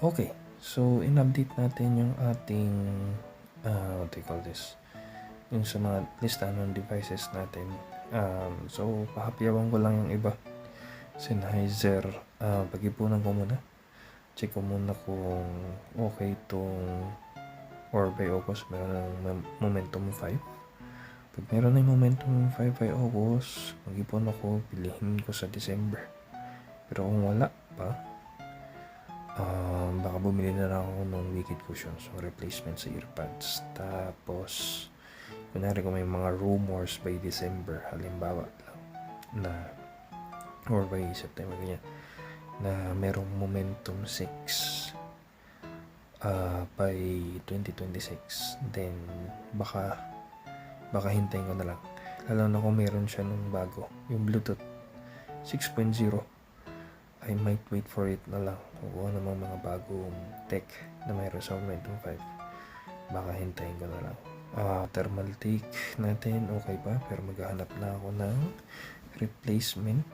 Okay, so in-update natin yung ating, uh, what do you call this? Yung sa mga listahan ng devices natin. Um, so, pahapyawan ko lang yung iba. Sennheiser, uh, pag-ipunan ko muna. Check ko muna kung okay itong Orbe Opus meron ng Momentum 5. Pag meron yung Momentum 5 by August, mag-ipon ako, pilihin ko sa December. Pero kung wala pa, um, baka bumili na lang ako ng Wicked Cushion. So, replacement sa earpads. Tapos, kunwari kung may mga rumors by December, halimbawa na, or by September, ganyan, na merong Momentum 6 uh, by 2026, then, baka, baka hintayin ko na lang. Lalo na kung meron siya nung bago, yung Bluetooth 6.0 I might wait for it na lang kung ano namang mga bagong tech na mayroon sa Momentum 5 baka hintayin ko na lang. Ah, thermal take natin okay pa pero maghahanap na ako ng replacement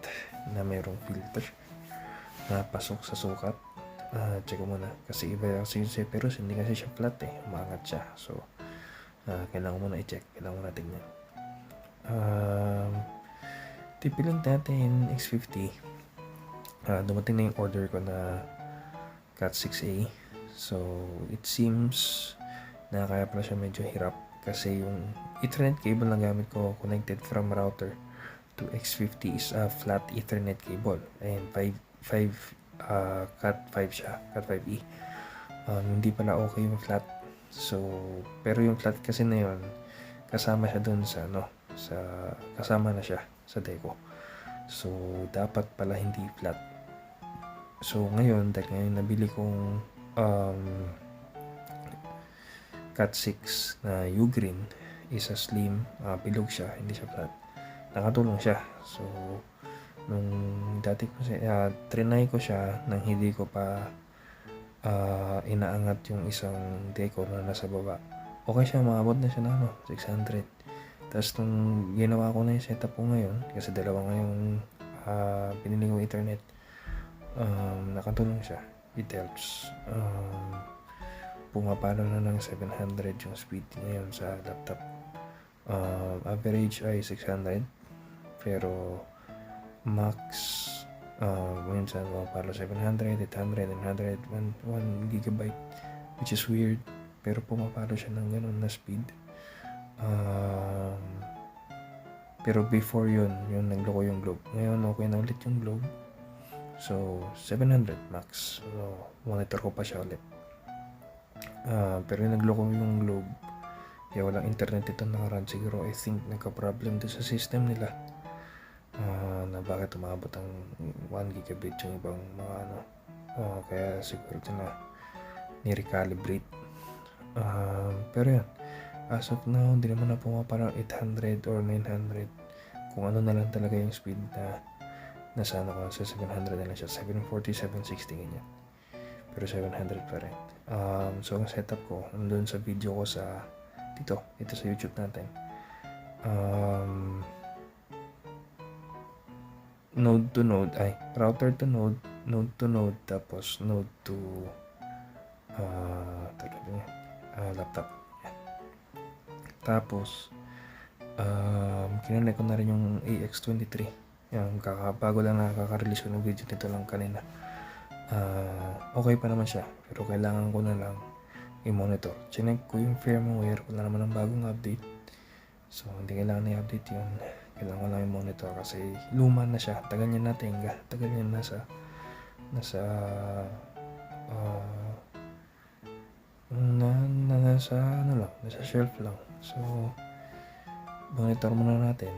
na mayroong filter na pasok sa sukat. Ah, check ko muna. Kasi iba kasi yung Zephyrus hindi kasi siya flat eh. Umangat siya. So ah, kailangan mo na i-check. Kailangan mo na tingnan. Um, tipilin natin X50 Ah, dumating na yung order ko na Cat 6A. So, it seems na kaya pala siya medyo hirap kasi yung Ethernet cable na gamit ko connected from router to X50 is a flat Ethernet cable. And 5, 5 uh, Cat 5 siya, Cat 5E. Um, hindi pala okay yung flat. So, pero yung flat kasi na yun, kasama siya dun sa, ano, sa, kasama na siya sa deco. So, dapat pala hindi flat. So, ngayon, dahil ngayon nabili kong um, Cat 6 na U-Green is a slim, uh, bilog siya, hindi siya flat. Nakatulong siya. So, nung dati ko siya, uh, trinay ko siya nang hindi ko pa uh, inaangat yung isang deco na nasa baba. Okay siya, maabot na siya na ano, 600. Tapos nung ginawa ko na yung setup ko ngayon, kasi dalawa ngayong uh, pinili kong internet, um, nakatulong siya. It helps. Um, pumapalo na ng 700 yung speed ngayon sa laptop. Um, average ay 600. Pero max uh, minsan pumapalo 700, 800, 900, 1, 1 gigabyte which is weird. Pero pumapalo siya ng ganun na speed. Um, pero before yun, yung nagloko yung globe. Ngayon, okay na ulit yung globe. So, 700 max. So, monitor ko pa siya ulit. Uh, pero yung nagloko yung globe, kaya walang internet ito nakaraan. Siguro, I think, nagka-problem din sa system nila. Uh, na bakit umabot ang 1 gigabit yung ibang mga ano. Uh, kaya siguro ito na ni-recalibrate. Uh, pero yan, as of now, hindi naman na pumaparang 800 or 900. Kung ano na lang talaga yung speed na nasa ano ko, sa 700 na lang siya. 740, 760 ganyan. Pero 700 pa rin. Um, so, ang setup ko, nandun sa video ko sa, dito, ito sa YouTube natin. Um, node to node, ay, router to node, node to node, tapos node to, uh, talaga niya, uh, laptop. Tapos, um, kinanay ko na rin yung AX23 yan, kakabago lang nakaka-release ko ng video nito lang kanina. Uh, okay pa naman siya, pero kailangan ko na lang i-monitor. Chinek ko yung firmware, wala naman ng bagong update. So, hindi kailangan i-update yun. Kailangan ko lang i-monitor kasi luma na siya. Tagal niya na tenga. Tagal niya nasa nasa uh, na, na, nasa ano lang, nasa shelf lang. So, monitor muna natin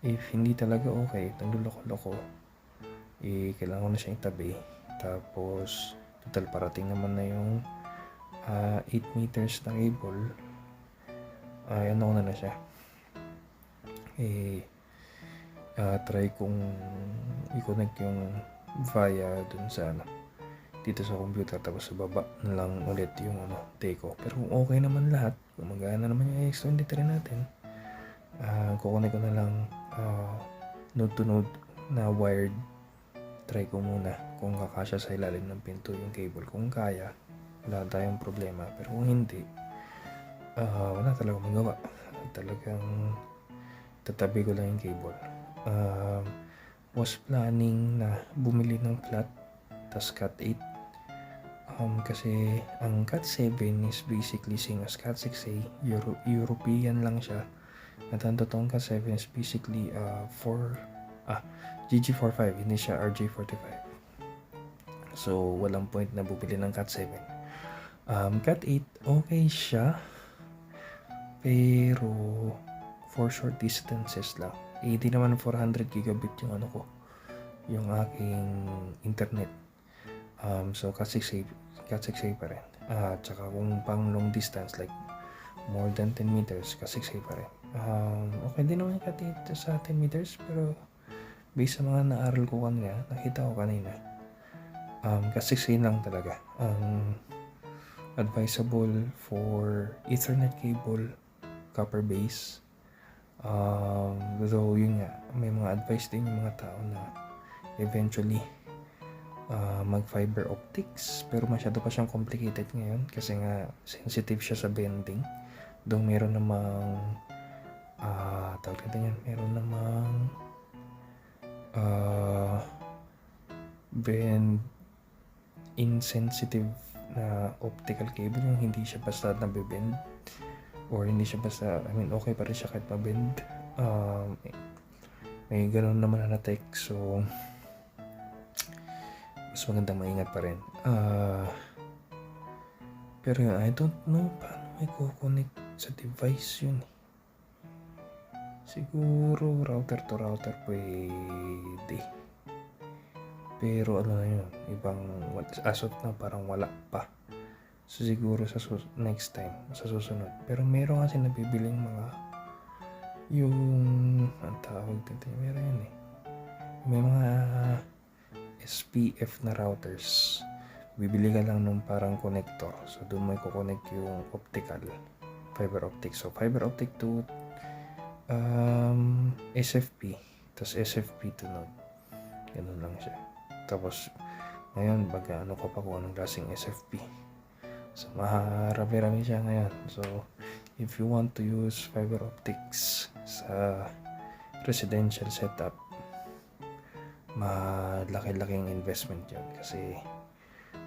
if hindi talaga okay, nagluloko-loko, eh, kailangan ko na siyang itabi. Tapos, total parating naman na yung uh, 8 meters na cable. Ay, uh, ano na na siya. Eh, uh, try kong i-connect yung via dun sa ano, dito sa computer tapos sa baba na lang ulit yung ano, Deco. Pero kung okay naman lahat, gumagana naman yung X23 natin, uh, kukunin ko na lang uh, node to node na wired try ko muna kung kakasya sa ilalim ng pinto yung cable. Kung kaya, wala tayong problema. Pero kung hindi, ah, wala talaga magawa. Talagang tatabi ko lang yung cable. Um, was planning na bumili ng flat, tas cat 8. Um, kasi ang cat 7 is basically same as cat 6A. Euro- European lang siya. At ang totoong cat 7 is basically uh, 4, ah, GG45, hindi siya RJ45. So, walang point na bumili ng cat 7. Um, cat 8, okay siya. Pero, for short distances lang. Eh, di naman 400 gigabit yung ano ko. Yung aking internet. Um, so, cat 6A, cat 6A pa rin. Ah, tsaka kung pang long distance, like more than 10 meters, cat 6A pa rin. Um, okay din naman cat 8 sa 10 meters, pero based sa mga naaral ko kanina, nakita ko kanina, um, 6A lang talaga. Ang advisable for Ethernet cable, copper base. Um, though yun nga, may mga advice din yung mga tao na eventually uh, mag fiber optics pero masyado pa siyang complicated ngayon kasi nga sensitive siya sa bending though meron namang ah tawag natin yan. Meron namang ah bend insensitive na optical cable yung hindi siya basta nabibend or hindi siya basta I mean okay pa rin siya kahit mabend. Um, may ganun naman na tech so mas magandang maingat pa rin. Ah pero yun, I don't know paano may kukonect sa device yun eh. Siguro router to router pwede pero ano na yun ibang as of now parang wala pa So siguro sa sus- next time, sa susunod. Pero meron kasi nabibiling mga yung ang tawag dito, meron yun eh. May mga SPF na routers. Bibili ka lang nung parang connector. So doon mo i-connect yung optical fiber optic. So fiber optic to um, SFP. Tapos SFP to node. Ganun lang siya. Tapos ngayon, baga ano ka pa kung anong klaseng SFP. So, maharami-rami siya ngayon. So, if you want to use fiber optics sa residential setup, malaki-laking investment yun. Kasi,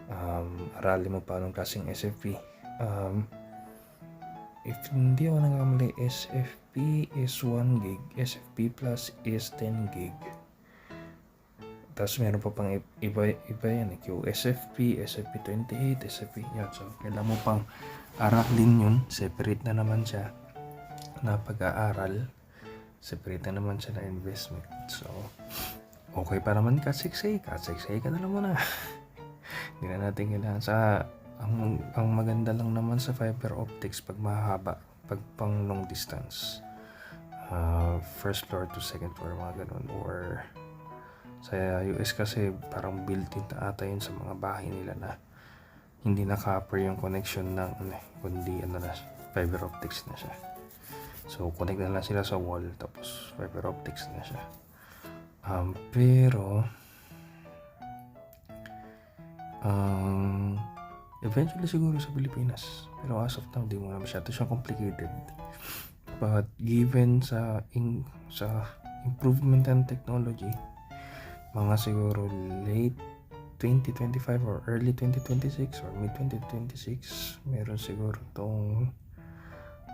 um, aralin mo pa anong klaseng SFP. Um, if hindi ako nagkamali, SFP is 1 gig. SFP plus is 10 gig. Tapos meron pa pang iba, iba yan. eh. Yung SFP, SFP28, SFP yan. So, kailangan mo pang aralin yun. Separate na naman siya na pag-aaral. Separate na naman siya na investment. So, okay pa naman ka 6A. Ka 6A ka na lang muna. Hindi na natin kailangan sa... Ang, ang maganda lang naman sa fiber optics pag mahaba, pag pang long distance. Uh, first floor to second floor, mga ganun. Or sa US kasi parang built-in na ata yun sa mga bahay nila na hindi na copper yung connection ng ano, kundi ano na, fiber optics na siya. So, connect na lang sila sa wall tapos fiber optics na siya. Um, pero um, eventually siguro sa Pilipinas. Pero as of now, di mo na masyado siyang complicated. But given sa in, sa improvement and technology, mga siguro late 2025 or early 2026 or mid 2026 meron siguro tong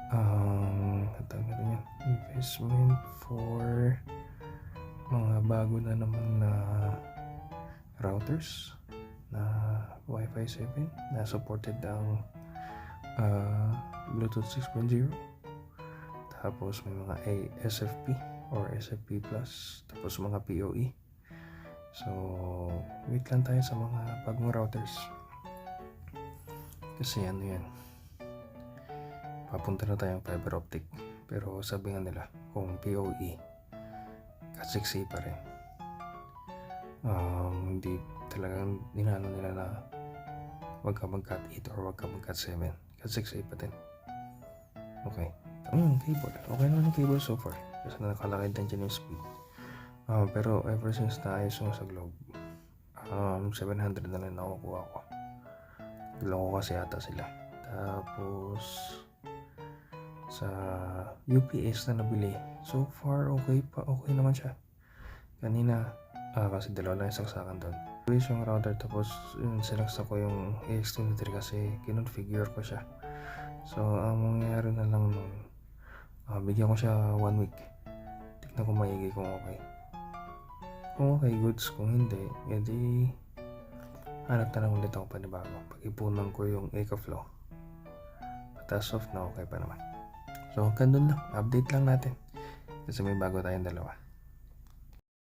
um uh, yan, investment for mga bago na naman na routers na Wi-Fi 7 na supported ang uh, Bluetooth 6.0 tapos may mga ASFP or SFP Plus tapos mga PoE So, wait lang tayo sa mga bagong routers. Kasi ano yan. Papunta na tayong fiber optic. Pero sabi nga nila, kung PoE, cat 6A pa rin. Um, hindi talagang dinano nila na wag ka mag cat 8 or wag ka mag cat 7. Cat 6A pa din. Okay. Hmm, cable. Okay naman yung cable so far. Kasi nakalakad din dyan yung speed. Ah, pero ever since naayos yung sa Globe, Um, 700 na lang nakukuha ko. Loko kasi ata sila. Tapos, sa UPS na nabili. So far, okay pa. Okay naman siya. Kanina, ah, kasi dalawa lang yung saksakan doon. Use yung router tapos yun, sinaksak ko yung AX23 kasi kinonfigure ko siya. So, ang mangyayari na lang nun, ah, bigyan ko siya one week. Tignan ko maigi kung okay. Kung okay, goods. Kung hindi, edi hanap na lang ulit ako panibago. Pag-ipunan ko yung EcoFlow. But as of now, okay pa naman. So, hanggang dun lang. Update lang natin. Kasi may bago tayong dalawa.